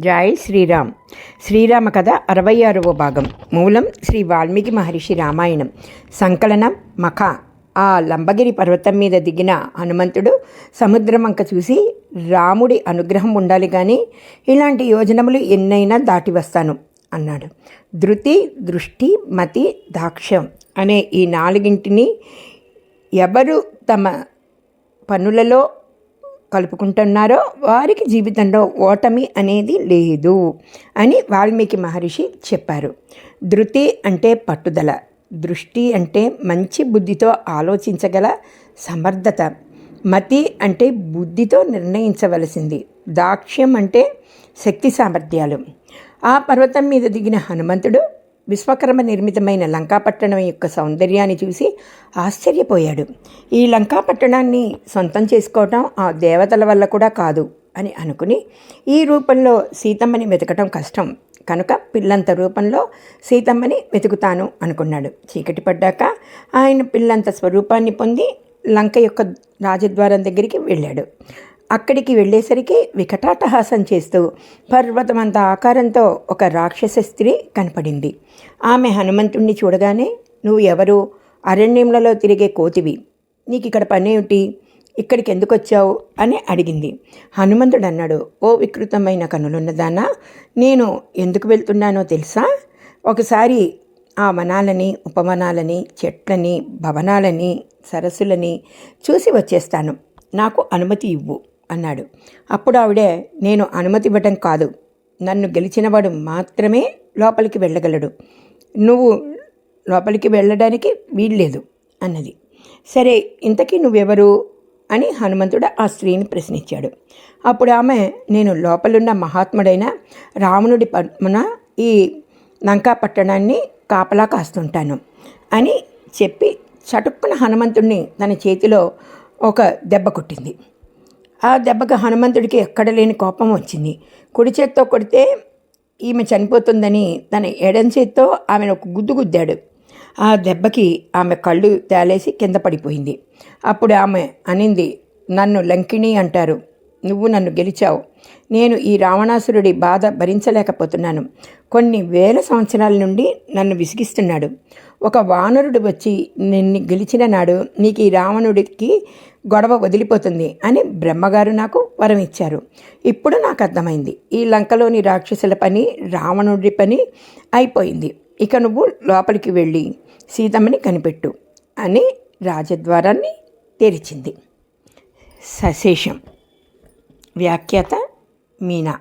జై శ్రీరామ్. శ్రీరామ కథ అరవై ఆరవ భాగం. మూలం శ్రీ వాల్మీకి మహర్షి రామాయణం. సంకలనం మఖ. ఆ లంబగిరి పర్వతం మీద దిగిన హనుమంతుడు సముద్రం చూసి రాముడి అనుగ్రహం ఉండాలి కానీ ఇలాంటి యోజనములు ఎన్నైనా దాటి వస్తాను అన్నాడు. ధృతి దృష్టి మతి దాక్ష్యం అనే ఈ నాలుగింటిని ఎవరు తమ పనులలో కలుపుకుంటున్నారో వారికి జీవితంలో ఓటమి అనేది లేదు అని వాల్మీకి మహర్షి చెప్పారు. ధృతి అంటే పట్టుదల దృష్టి అంటే మంచి బుద్ధితో ఆలోచించగల సమర్థత మతి అంటే బుద్ధితో నిర్ణయించవలసింది దాక్ష్యం అంటే శక్తి సామర్థ్యాలు. ఆ పర్వతం మీద దిగిన హనుమంతుడు విశ్వకర్మ నిర్మితమైన లంకాపట్టణం యొక్క సౌందర్యాన్ని చూసి ఆశ్చర్యపోయాడు. ఈ లంకాపట్టణాన్ని సొంతం చేసుకోవటం ఆ దేవతల వల్ల కూడా కాదు అని అనుకుని ఈ రూపంలో సీతమ్మని వెతకటం కష్టం. కనుక పిల్లంత రూపంలో సీతమ్మని వెతుకుతాను అనుకున్నాడు. చీకటి పడ్డాక ఆయన పిల్లంత స్వరూపాన్ని పొంది లంక యొక్క రాజద్వారం దగ్గరికి వెళ్ళాడు. అక్కడికి వెళ్ళేసరికి వికటాటహాసం చేస్తూ పర్వతమంత ఆకారంతో ఒక రాక్షస స్త్రీ కనపడింది. ఆమె హనుమంతుణ్ణి చూడగానే నువ్వు ఎవరు? అరణ్యములలో తిరిగే కోతివి. నీకు ఇక్కడ పనేమిటి? ఇక్కడికి ఎందుకు వచ్చావు అని అడిగింది. హనుమంతుడు అన్నాడు ఓ వికృతమైన కనులున్నదానా? నేను ఎందుకు వెళ్తున్నానో తెలుసా? ఒకసారి ఆ వనాలని ఉపవనాలని చెట్లని భవనాలని సరస్సులని చూసి వచ్చేస్తాను. నాకు అనుమతి ఇవ్వు. అన్నాడు. అప్పుడు ఆవిడే నేను అనుమతి ఇవ్వటం కాదు. నన్ను గెలిచినవాడు మాత్రమే లోపలికి వెళ్ళగలడు. నువ్వు లోపలికి వెళ్ళడానికి వీల్లేదు అన్నది. సరే ఇంతకీ నువ్వెవరు? అని హనుమంతుడు ఆ స్త్రీని ప్రశ్నించాడు. అప్పుడు ఆమె నేను లోపలున్న మహాత్ముడైన రావణుడి పద్మన ఈ లంకా పట్టణాన్ని కాపలా కాస్తుంటాను అని చెప్పి చటుక్కున హనుమంతుణ్ణి తన చేతిలో ఒక దెబ్బ కొట్టింది. ఆ దెబ్బకు హనుమంతుడికి ఎక్కడ లేని కోపం వచ్చింది. కుడి చేత్తో కొడితే ఈమె చనిపోతుందని తన ఎడం చేత్తో ఆమెను ఒక గుద్దు గుద్దాడు. ఆ దెబ్బకి ఆమె కళ్ళు తేలేసి కింద పడిపోయింది. అప్పుడు ఆమె అనింది నన్ను లంకిణి అంటారు. నువ్వు నన్ను గెలిచావు. నేను ఈ రావణాసురుడి బాధ భరించలేకపోతున్నాను. కొన్ని వేల సంవత్సరాల నుండి నన్ను విసిగిస్తున్నాడు. ఒక వానరుడు వచ్చి నిన్ను గెలిచిన నాడు నీకు ఈ రావణుడికి గొడవ వదిలిపోతుంది అని బ్రహ్మగారు నాకు వరం ఇచ్చారు. ఇప్పుడు నాకు అర్థమైంది. ఈ లంకలోని రాక్షసుల పని రావణుడి పని అయిపోయింది. ఇక నువ్వు లోపలికి వెళ్ళి సీతమ్మని కనిపెట్టు అని రాజద్వారాన్ని తెరిచింది. సశేషం వ్యాఖ్యాత మీనా.